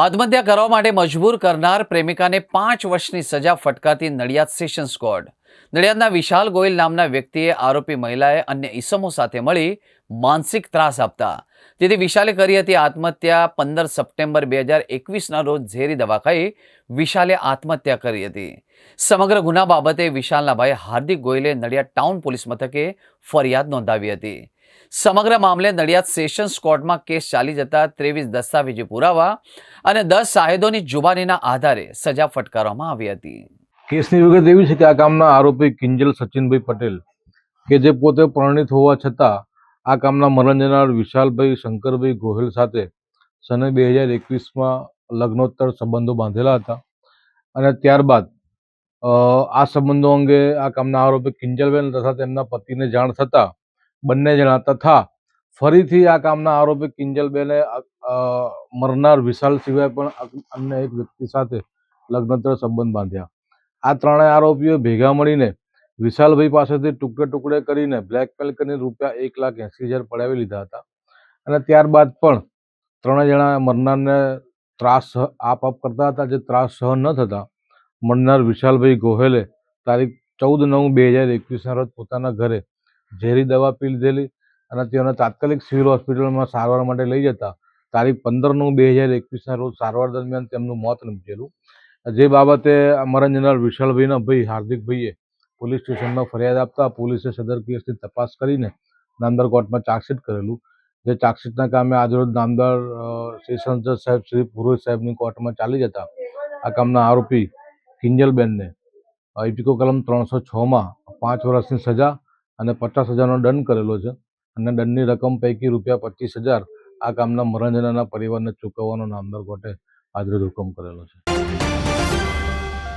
આત્મહત્યા કરવા માટે મજબૂર કરનાર પ્રેમિકાને પાંચ વર્ષની સજા ફટકારતી નડિયાદ સેશન્સ કોર્ટ નડિયાદના વિશાલ ગોયલ નામના વ્યક્તિએ આરોપી મહિલાએ અન્ય ઈસમો સાથે મળી માનસિક ત્રાસ આપતા. તેથી વિશાલે કરી હતી આત્મહત્યા પંદર સપ્ટેમ્બર બે હજાર એકવીસના રોજ ઝેરી દવા ખાઈ વિશાલે આત્મહત્યા કરી હતી. સમગ્ર ગુના બાબતે વિશાલના ભાઈ હાર્દિક ગોયલે નડિયાદ ટાઉન પોલીસ મથકે ફરિયાદ નોંધાવી હતી. સમગ્ર મામલે નડિયાદ સેશન્સ કોર્ટમાં કેસ ચાલી જતા ત્રેવીસ દસ્તાવેજી પુરાવા અને દસ સાહેદોની જુબાનીના આધારે સજા ફટકારવામાં આવી હતી. કેસની વિગત એવી છે કે આ કામના આરોપી કિંજલ સચિનભાઈ પટેલ, કે જે પોતે પરણિત હોવા છતાં આ કામના મરણ જનાર વિશાલભાઈ શંકરભાઈ ગોહિલ સાથે સને બે હજાર એકવીસમાં લગ્નોત્તર સંબંધો બાંધેલા હતા અને ત્યારબાદ આ સંબંધો અંગે આ કામના આરોપી કિંજલબેન તથા તેમના પતિને જાણ થતાં બંને જણા તથા ફરીથી આ કામના આરોપી કિંજલબેને અ, અ, મરનાર વિશાલ સિવાય પણ અ- અન્ય એક વ્યક્તિ સાથે લગ્નોત્તર સંબંધ બાંધ્યા. આ ત્રણેય આરોપીઓ ભેગા મળીને વિશાલભાઈ પાસેથી ટુકડે ટુકડે કરીને બ્લેકમેલ કરીને રૂપિયા એક લાખ એંસી હજાર પડાવી લીધા હતા. અને ત્યારબાદ પણ ત્રણેય જણા મરનારને ત્રાસ સહ- આપ આપ કરતા હતા જે ત્રાસ સહન ન થતા મરનાર વિશાલભાઈ ગોહેલે તારીખ ચૌદ નવ બે હજાર એકવીસના રોજ પોતાના ઘરે ઝેરી દવા પી લીધેલી અને તેઓને તાત્કાલિક સિવિલ હોસ્પિટલમાં સારવાર માટે લઈ જતા. તારીખ પંદર નવ બે હજાર એકવીસના રોજ સારવાર દરમિયાન તેમનું મોત નીપજેલું. જે બાબતે આ જનરલ જનાર વિશાલભાઈના ભાઈ હાર્દિકભાઈએ પોલીસ સ્ટેશનમાં ફરિયાદ આપતા પોલીસે સદર કેસની તપાસ કરીને નામદાર કોર્ટમાં ચાર્જશીટ કરેલું. જે ચાર્જશીટના કામે આજરોજ નામદાર સેશન જજ સાહેબ, શ્રી પુરોહિત સાહેબની કોર્ટમાં ચાલી જતા. આ કામના આરોપી કિંજલબેનને ઇપિકો કલમ ત્રણસો છમાં પાંચ વર્ષની સજા અને પચાસ હજારનો દંડ કરેલો છે. અને દંડની રકમ પૈકી રૂપિયા પચીસ હજાર આ કામના મરણ જનારના પરિવારને ચૂકવવાનો નામદાર કોર્ટે આજરોજ હુકમ કરેલો છે.